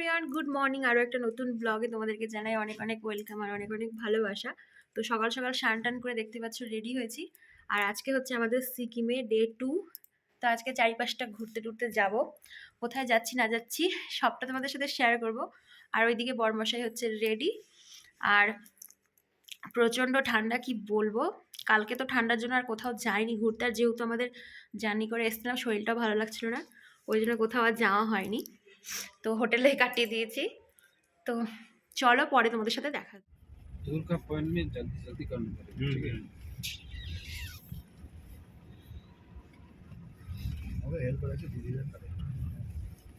Everyone good morning আরও একটা নতুন ব্লগে তোমাদেরকে জানাই অনেক অনেক ওয়েলকাম আর অনেক অনেক ভালোবাসা। তো সকাল সকাল স্নান টান করে দেখতে পাচ্ছ রেডি হয়েছি। আর আজকে হচ্ছে আমাদের সিকিমে ডে টু তো আজকে চারিপাশটা ঘুরতে টুরতে যাব। কোথায় যাচ্ছি, না যাচ্ছি, সবটা তোমাদের সাথে শেয়ার করব। আর ওইদিকে বরমশাই হচ্ছে রেডি আর প্রচণ্ড ঠান্ডা, কি বলব? কালকে তো ঠান্ডার জন্য আর কোথাও যাইনি। ঘুরতে আর যেহেতু আমাদের জার্নি করে এসেছিলাম, শরীরটাও ভালো লাগছিল না। ওই জন্য কোথাও আর যাওয়া হয়নি। তো হোটেলে কাটিয়ে দিয়েছি তো চলো পরে তোমাদের সাথে দেখা হবে। दूर का पॉइंट में जल्दी जल्दी करना पड़ेगा ठीक है अबे हेल्प करा के धीरे धीरे करेगा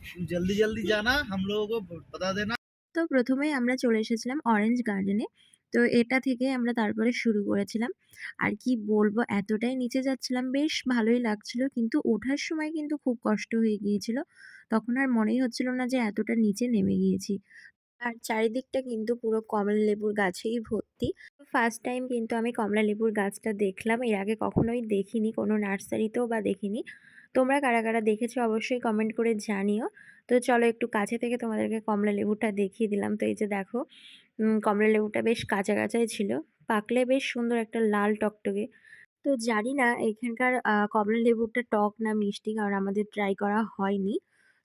तुम जल्दी जल्दी जाना हम लोगों को बता देना তো প্রথমেই আমরা চলে এসেছিলাম অরেঞ্জ গার্ডেনে তো এটা থেকে আমরা তারপরে শুরু করেছিলাম। আর কি বলব, এতটাই নিচে যাচ্ছিলাম, বেশ ভালোই লাগছিল। কিন্তু ওঠার সময় কিন্তু খুব কষ্ট হয়ে গিয়েছিল। তখন আর মনেই হচ্ছিল না যে এতটা নিচে নেমে গিয়েছি। আর চারিদিকটা কিন্তু পুরো কমলা লেবুর গাছেই ভর্তি। ফার্স্ট টাইম কিন্তু আমি কমলা লেবুর গাছটা দেখলাম। এর আগে কখনোই দেখিনি, কোনো নার্সারিতেও বা দেখিনি। তোমরা কারা কারা দেখেছ অবশ্যই কমেন্ট করে জানিও। তো চলো একটু কাছে থেকে তোমাদেরকে কমলা লেবুটা দেখিয়ে দিলাম। তো এই যে দেখো কমলা লেবুটা বেশ কাঁচা কাঁচাই ছিল। পাকলে বেশ সুন্দর একটা লাল টকটকে। তো জানি না, এখানকার কমলা লেবুটা টক না মিষ্টি, কারণ আমাদের ট্রাই করা হয়নি।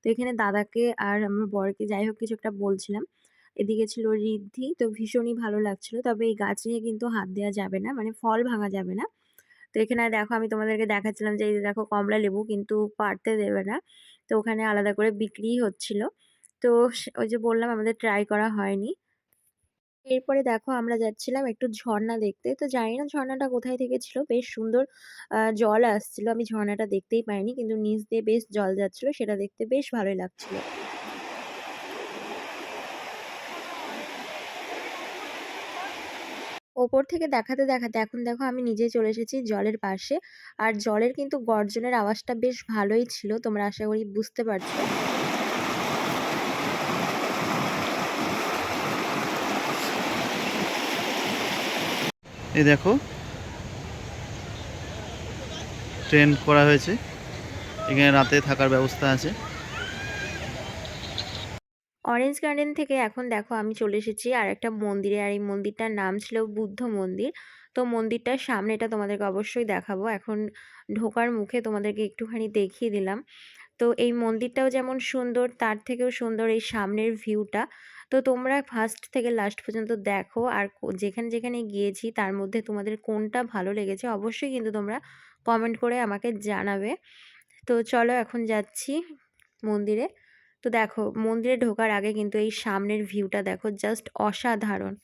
তো এখানে দাদাকে আর আমার বরকে যাই হোক কিছু একটা বলছিলাম। এদিকে ছিল ঋদ্ধি, তো ভীষণই ভালো লাগছিল। তবে এই গাছ নিয়ে কিন্তু হাত দেওয়া যাবে না মানে ফল ভাঙা যাবে না। তো এখানে দেখো, আমি তোমাদেরকে দেখাচ্ছিলাম যে এই দেখো কমলা লেবু কিন্তু পারতে দেবে না। তো ওখানে আলাদা করে বিক্রিই হচ্ছিল। তো ওই যে বললাম, আমাদের ট্রাই করা হয়নি। এরপরে দেখো আমরা যাচ্ছিলাম একটু ঝর্ণা দেখতে। তো জানি না ঝর্ণাটা কোথায় থেকে ছিল বেশ সুন্দর জল আসছিল। আমি ঝর্ণাটা দেখতেই পাইনি, কিন্তু নিচ দিয়ে বেশ জল যাচ্ছিল। সেটা দেখতে বেশ ভালোই লাগছিল। ওপর থেকে দেখাতে দেখাতে এখন দেখো আমি নিজে চলে এসেছি জলের পাশে। আর জলের কিন্তু গর্জনের আওয়াজটা বেশ ভালোই ছিল, তোমরা আশা করি বুঝতে পারছ। এই দেখো। ট্রেন করা হয়েছে। এখানে রাতে থাকার ব্যবস্থা আছে। অরেঞ্জ গার্ডেন থেকে এখন দেখো আমি চলে এসেছি আর একটা মন্দিরে। আর এই মন্দিরটার নাম ছিল বুদ্ধ মন্দির। তো মন্দিরটার সামনেটা তোমাদেরকে অবশ্যই দেখাবো। এখন ঢোকার মুখে তোমাদেরকে একটুখানি দেখিয়ে দিলাম। তো এই মন্দিরটাও যেমন সুন্দর, তার থেকেও সুন্দর এই সামনের ভিউটা তো তোমরা ফার্স্ট থেকে লাস্ট পর্যন্ত দেখো আর যেখানে যেখানে গিয়েছি তার মধ্যে তোমাদের কোনটা ভালো লেগেছে অবশ্যই কিন্তু তোমরা কমেন্ট করে আমাকে জানাবে। তো চলো এখন যাচ্ছি মন্দিরে। তো দেখো, মন্দিরে ঢোকার আগে কিন্তু এই সামনের ভিউটা দেখো জাস্ট অসাধারণ।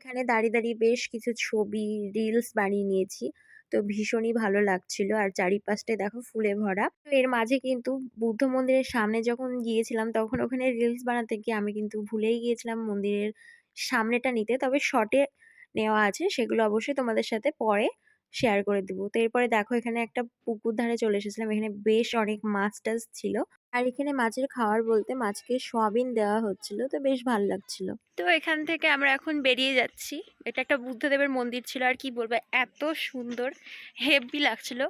এখানে দাঁড়িয়ে দাঁড়িয়ে বেশ কিছু ছবি রিলস বানিয়ে নিয়েছি। তো ভীষণই ভালো লাগছিল। আর চারিপাশটা দেখো ফুলে ভরা। এর মাঝে কিন্তু বুদ্ধ মন্দিরের সামনে যখন গিয়েছিলাম, তখন ওখানে রিলস বানাতে গিয়ে আমি কিন্তু ভুলেই গিয়েছিলাম মন্দিরের সামনেটা নিতে। তবে শটে নেওয়া আছে, সেগুলো অবশ্যই তোমাদের সাথে পরে শেয়ার করে দেবো। তো এরপরে দেখো এখানে একটা পুকুর ধারে চলে এসেছিলাম। এখানে বেশ অনেক মাছ টাছ ছিল। আর এখানে মাছের খাওয়ার বলতে মাছকে সোয়াবিন দেওয়া হচ্ছিল তো বেশ ভালো লাগছিল। তো এখান থেকে আমরা এখন বেরিয়ে যাচ্ছি। এটা একটা বুদ্ধদেবের মন্দির ছিল আর কি বলব এত সুন্দর হেভি লাগছিল।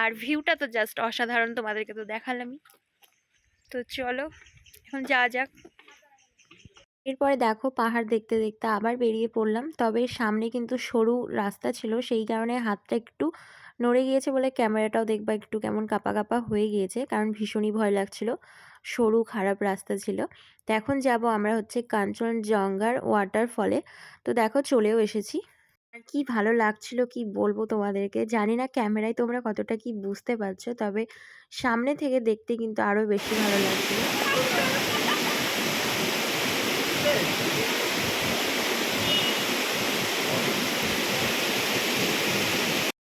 আর ভিউটা তো জাস্ট অসাধারণ তোমাদেরকে তো দেখালামই। তো চলো এখন যাওয়া যাক। এরপরে দেখো পাহাড় দেখতে দেখতে আবার বেরিয়ে পড়লাম। তবে সামনে কিন্তু সরু রাস্তা ছিল সেই কারণে হাতটা একটু নড়ে গিয়েছে বলে ক্যামেরাটাও দেখবা একটু কেমন কাপা কাপা হয়ে গিয়েছে, কারণ ভীষণই ভয় লাগছিল। সরু খারাপ রাস্তা ছিল। তো এখন যাব আমরা হচ্ছে কাঞ্চনজঙ্ঘার ওয়াটারফলে তো দেখো চলেও এসেছি। আর কি ভালো লাগছিল কি বলব তোমাদেরকে? জানি না ক্যামেরায় তোমরা কতটা কি বুঝতে পারছ, তবে সামনে থেকে দেখতে কিন্তু আরও বেশি ভালো লাগছিল।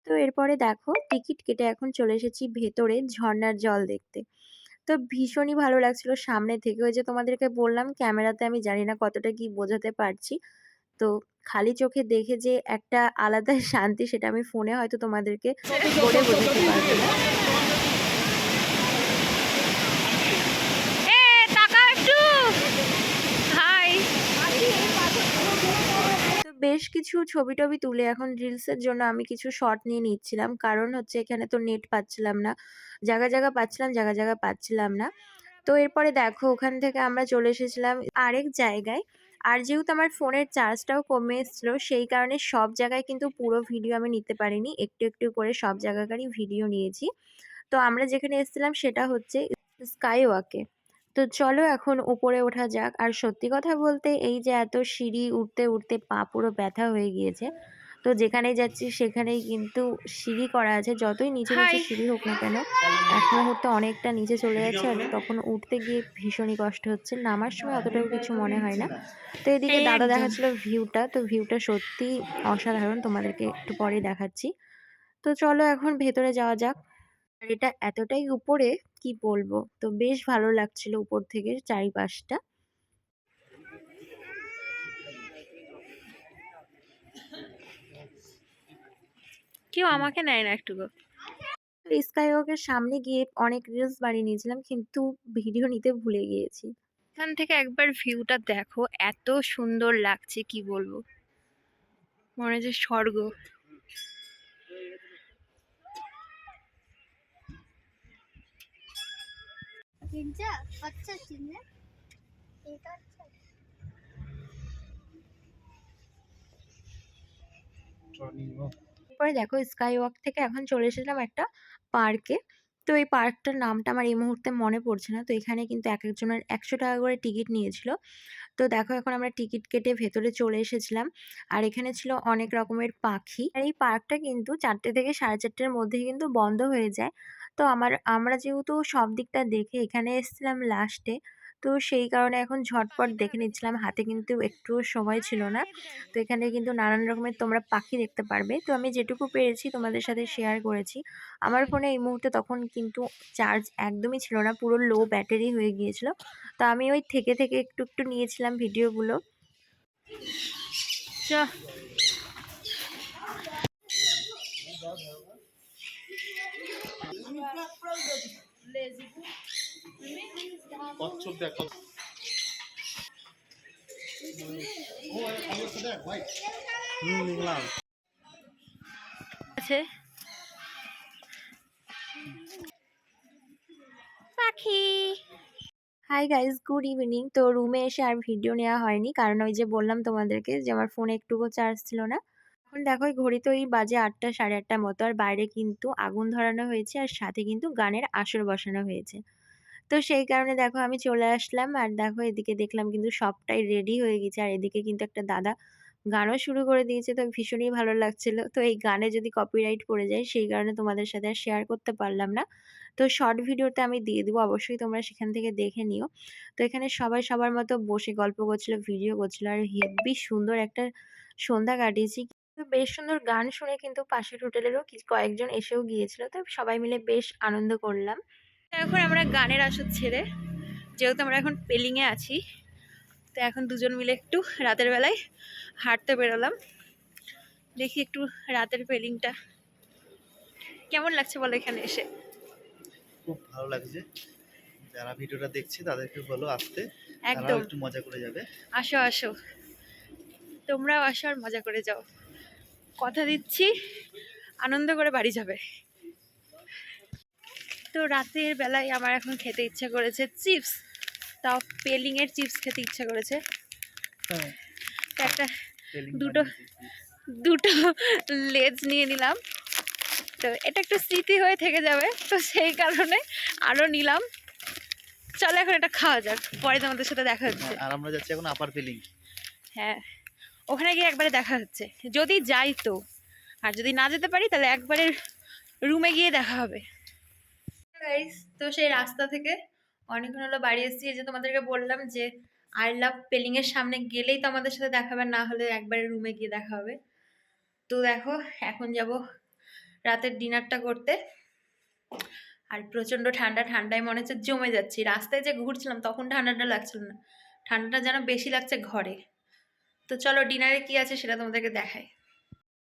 তো এরপরে দেখো টিকিট কেটে এখন চলে এসেছি ভেতরে ঝর্নার জল দেখতে। তো ভীষণই ভালো লাগছিল সামনে থেকে। ওই যে তোমাদেরকে বললাম ক্যামেরাতে আমি জানি না কতটা কি বোঝাতে পারছি। তো খালি চোখে দেখে যে একটা আলাদা শান্তি সেটা আমি ফোনে হয়তো তোমাদেরকে বলে বোঝাতে পারব না তো বেশ কিছু ছবি টবি তুলে এখন রিলসের জন্য আমি কিছু শর্ট নিয়ে নিচ্ছিলাম। কারণ হচ্ছে এখানে তো নেট পাচ্ছিলাম না। জায়গা জায়গা পাচ্ছিলাম, জায়গা জায়গা পাচ্ছিলাম না। তো এরপরে দেখো, ওখান থেকে আমরা চলে এসেছিলাম আরেক জায়গায়। আর যেহেতু আমার ফোনের চার্জটাও কমে এসেছিল, সেই কারণে সব জায়গায় কিন্তু পুরো ভিডিও আমি নিতে পারিনি। একটু একটু করে সব জায়গাকারই ভিডিও নিয়েছি। তো আমরা যেখানে এসেছিলাম সেটা হচ্ছে স্কাই ওয়াকে তো চলো এখন উপরে ওঠা যাক। আর সত্যি কথা বলতে এই যে এত সিঁড়ি উঠতে উঠতে পা পুরো ব্যথা হয়ে গিয়েছে তো যেখানেই যাচ্ছি সেখানেই কিন্তু সিঁড়ি করা আছে। যতই নিচে নিচে সিঁড়ি হোক না কেন এক মুহূর্তে অনেকটা নিচে চলে যাচ্ছে আর তখন উঠতে গিয়ে ভীষণই কষ্ট হচ্ছে। নামার সময় অতটাও কিছু মনে হয় না। তো এদিকে দাদা। দেখাচ্ছিল ভিউটা তো ভিউটা সত্যি অসাধারণ। তোমাদেরকে একটু পরে দেখাচ্ছি। তো চলো এখন ভেতরে যাওয়া যাক। আর এটা এতটাই উপরে কি বলব? তো বেশ ভালো লাগছিল উপর থেকে চারিপাশটা। কেউ আমাকে নেয় না একটু স্কাই ওয়াকের সামনে গিয়ে অনেক রিলস বানিয়ে নিয়েছিলাম কিন্তু ভিডিও নিতে ভুলে গিয়েছি। এখান থেকে একবার ভিউটা দেখো এত সুন্দর লাগছে কি বলব? মনে হচ্ছে স্বর্গ। পরে দেখো স্কাই ওয়াক থেকে এখন চলে এসেছিলাম একটা পার্কে। তো এই পার্কটার নামটা আমার এই মুহূর্তে মনে পড়ছে না। তো এখানে কিন্তু এক একজনের একশো টাকা করে টিকিট নিয়েছিল। তো দেখো এখন আমরা টিকিট কেটে ভেতরে চলে এসেছিলাম। আর এখানে ছিল অনেক রকমের পাখি। আর এই পার্কটা কিন্তু চারটে থেকে সাড়ে চারটের মধ্যে কিন্তু বন্ধ হয়ে যায়। তো আমার, আমরা যেহেতু সব দিকটা দেখে এখানে এসেছিলাম লাস্টে তো সেই কারণে এখন ঝটপট দেখে নিচ্ছিলাম। হাতে কিন্তু একটুও সময় ছিল না। তো এখানে কিন্তু নানান রকমের তোমরা পাখি দেখতে পারবে। তো আমি যেটুকু পেরেছি তোমাদের সাথে শেয়ার করেছি। আমার ফোনে এই মুহূর্তে তখন কিন্তু চার্জ একদমই ছিল না, পুরো লো ব্যাটারি হয়ে গিয়েছিল। তো আমি ওই থেকে থেকে একটু একটু নিয়েছিলাম ভিডিওগুলো চ লিখলাম আছে। পাখি। হাই গাইজ গুড ইভিনিং তো রুমে এসে আর ভিডিও নেওয়া হয়নি, কারণ ওই যে বললাম তোমাদেরকে যে আমার ফোনে একটুকু চার্জ ছিল না। এখন দেখো এই ঘড়িতে ওই বাজে আটটা, সাড়ে আটটার মতো। আর বাইরে কিন্তু আগুন ধরানো হয়েছে আর সাথে কিন্তু গানের আসর বসানো হয়েছে। তো সেই কারণে দেখো আমি চলে আসলাম আর দেখো এদিকে দেখলাম কিন্তু সবটাই রেডি হয়ে গেছে। আর এদিকে কিন্তু একটা দাদা গানও শুরু করে দিয়েছে, তো ভীষণই ভালো লাগছিল। তো এই গানে যদি কপিরাইট পড়ে যায়, সেই কারণে তোমাদের সাথে আর শেয়ার করতে পারলাম না। তো শর্ট ভিডিওতে আমি দিয়ে দেবো, অবশ্যই তোমরা সেখান থেকে দেখে নিও। তো এখানে সবাই সবার মতো বসে গল্প করছিল ভিডিও করছিল। আর হেব্বি সুন্দর একটা সন্ধ্যা কাটিয়েছি। তো বেশ সুন্দর গান শুনে কিন্তু পাশের হোটেলেরও কিছু কয়েকজন এসেও গিয়েছিল। তো সবাই মিলে বেশ আনন্দ করলাম। এখন আমরা গানের আসর ছেড়ে যেহেতু আমরা এখন পেলিংয়ে আছি তো এখন দুজন মিলে একটু রাতের বেলায় হাঁটতে বেরোলাম। দেখি একটু রাতের পেলিংটা। কেমন লাগছে বলো এখানে এসে? খুব ভালো লাগছে। যারা ভিডিওটা দেখছে তাদেরকে বলো আসতে। একদম। একটু মজা করে যাবে। আসো আসো। তোমরাও আসো আর মজা করে যাও। কথা দিচ্ছি। আনন্দ করে বাড়ি যাবে। তো রাতের বেলায় আমার এখন খেতে ইচ্ছা করেছে চিপস। তাও পেলিংয়ের চিপস খেতে ইচ্ছা করেছে। তো একটা দুটো দুটো লেজ নিয়ে নিলাম। তো এটা একটু স্মৃতি হয়ে থেকে যাবে। তো সেই কারণে আরও নিলাম। চলো এখন এটা খাওয়া যাক। পরে তোমাদের সাথে দেখা হচ্ছে। আর আমরা যাচ্ছি এখন আপার ফিলিং হ্যাঁ। ওখানে গিয়ে একবারে দেখা হচ্ছে। যদি যাই তো। আর যদি না যেতে পারি, তাহলে একবারে রুমে গিয়ে দেখা হবে। তো সেই রাস্তা থেকে অনেকক্ষণ হলো বাড়ি এসেছি। যে তোমাদেরকে বললাম যে আই লাভ পেলিংয়ের সামনে গেলেই তো আমাদের সাথে দেখা হবে, না হলে একবারে রুমে গিয়ে দেখা হবে। তো দেখো, এখন যাব রাতের ডিনারটা করতে। আর প্রচণ্ড ঠান্ডা, ঠান্ডায় মনে হচ্ছে জমে যাচ্ছি। রাস্তায় যে ঘুরছিলাম, তখন ঠান্ডাটা লাগছিল না। ঠান্ডাটা যেন বেশি লাগছে ঘরে। তো চলো ডিনারে কি আছে সেটা তোমাদেরকে দেখাই।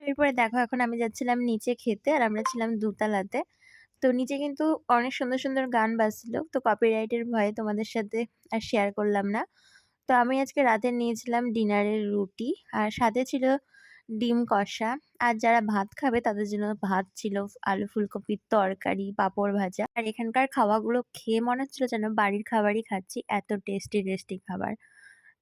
এরপরে দেখো, এখন আমি যাচ্ছিলাম নিচে খেতে আর আমরা ছিলাম দোতলাতে। তো নিচে কিন্তু অনেক সুন্দর সুন্দর গান বাজছিল, তো কপিরাইটের ভয়ে তোমাদের সাথে আর শেয়ার করলাম না। তো আমি আজকে রাতে নিয়েছিলাম ডিনারের রুটি আর সাথে ছিল ডিম কষা। আর যারা ভাত খাবে তাদের জন্য ভাত ছিল আলু ফুলকপির তরকারি, পাঁপড় ভাজা। আর এখানকার খাওয়াগুলো খেয়ে মনে হচ্ছিল যেন বাড়ির খাবারই খাচ্ছি, এত টেস্টি টেস্টি খাবার।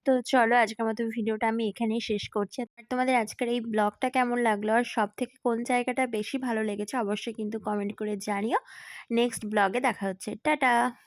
তো চলো আজকের মতো ভিডিওটা আমি এখানেই শেষ করছি। আর তোমাদের আজকের এই ব্লগটা কেমন লাগল? আর সব থেকে কোন জায়গাটা বেশি ভালো লেগেছে? অবশ্যই কিন্তু কমেন্ট করে জানিও। নেক্সট ব্লগে দেখা হচ্ছে। টাটা!